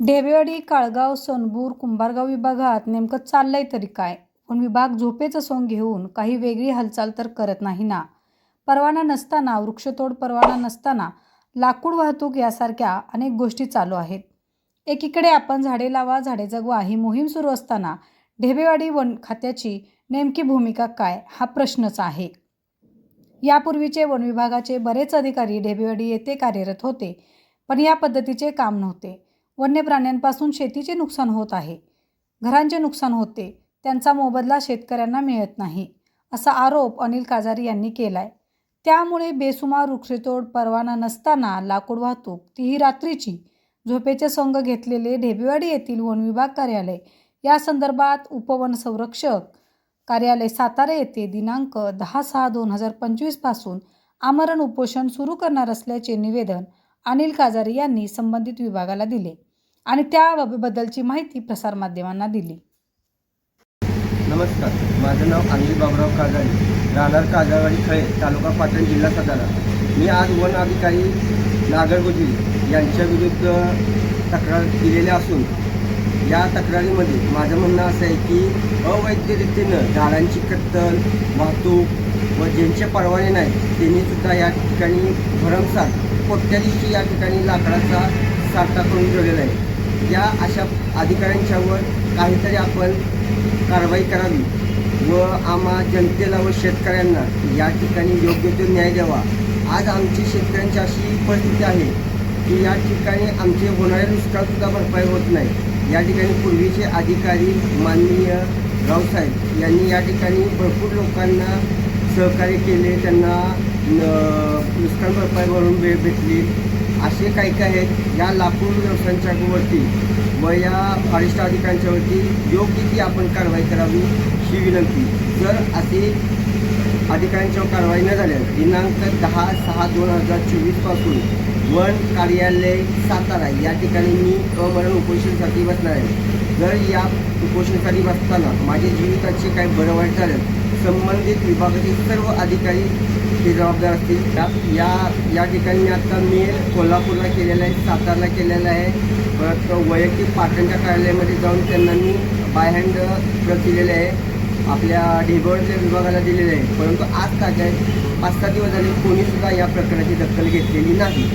ढेबेवाडी काळगाव सोनबूर कुंभारगाव विभागात नेमकं चाललंय तरी काय? पण विभाग झोपेचं सोंग घेऊन काही वेगळी हालचाल तर करत नाही ना. परवाना नसताना वृक्षतोड परवाना नसताना लाकूड वाहतूक यासारख्या अनेक गोष्टी चालू आहेत. एकीकडे आपण झाडे लावा झाडे जगवा ही मोहीम सुरू असताना ढेबेवाडी वन खात्याची नेमकी भूमिका काय हा प्रश्नच आहे. यापूर्वीचे वन विभागाचे बरेच अधिकारी ढेबेवाडी येथे कार्यरत होते पण या पद्धतीचे काम नव्हते. वन्य प्राण्यांपासून शेतीचे नुकसान होत आहे. घरांचे नुकसान होते. त्यांचा मोबदला शेतकऱ्यांना मिळत नाही असा आरोप अनिल काजारी यांनी केलाय. त्यामुळे बेसुमार वृक्षतोड परवाना नसताना लाकूड वाहतूक तीही रात्रीची. झोपेचे संघ घेतलेले ढेबेवाडी येथील वन विभाग कार्यालय या संदर्भात उपवन संरक्षक कार्यालय सातारा येथे दिनांक दहा सहा दोन हजार पंचवीसपासून आमरण उपोषण सुरू करणार असल्याचे निवेदन अनिल काजारी यांनी संबंधित विभागाला दिले. आणि त्याबद्दलची माहिती प्रसारमाध्यमांना दिली. नमस्कार. माझं नाव अनिल बाबुराव काजाळी. राहणार काजारवाडी खळे तालुका पाटण जिल्हा सातारा मी आज वन अधिकारी नागरगोजी यांच्या विरुद्ध तक्रार केलेल्या असून या तक्रारीमध्ये माझं म्हणणं असं आहे की अवैधरितीनं झाडांची कत्तल वाहतूक व ज्यांचे परवाने नाहीत त्यांनी सुद्धा या ठिकाणी भरमसाठ कोट्याधीशी या ठिकाणी लाकडाचा साठा करून ठेवलेला आहे. या अशा अधिकाऱ्यांच्यावर काहीतरी आपण कारवाई करावी व आम्हा जनतेला व शेतकऱ्यांना या ठिकाणी योग्य तो न्याय द्यावा. आज आमची शेतकऱ्यांची अशी परिस्थिती आहे की या ठिकाणी आमचे होणारे नुकसानसुद्धा भरपाई होत नाही. या ठिकाणी पूर्वीचे अधिकारी माननीय रावसाहेब यांनी या ठिकाणी भरपूर लोकांना सहकार्य केले. त्यांना न- नुकसान भरपाई भरून वेळ भेटली. असे काही काही आहेत या लाकूड व्यवसायांच्यावरती व या वरिष्ठ अधिकाऱ्यांच्यावरती योग्य ती आपण कारवाई करावी ही विनंती. जर असे अधिकाऱ्यांच्यावर कारवाई न झाल्यास दिनांक दहा सहा दोन हजार चोवीसपासून वन कार्यालय सातारा या ठिकाणी मी अमरण उपोषणासाठी बसणार आहे. जर या उपोषणासाठी बसताना माझ्या जीविताचे काही बरं वाईट झालं संबंधित विभागातील सर्व अधिकारी ती जबाबदार असतील. या या या ठिकाणी आता मी कोल्हापूरला केलेलं आहे सातारला केलेलं आहे. परत वैयक्तिक पाटणच्या कार्यालयामध्ये जाऊन त्यांना मी बाय हँड प्रत दिलेले आहे. आपल्या ढेगोळच्या विभागाला दिलेले आहे. परंतु आज ताग पाच सहा दिवस झाले कोणीसुद्धा या प्रकरणाची दखल घेतलेली नाही.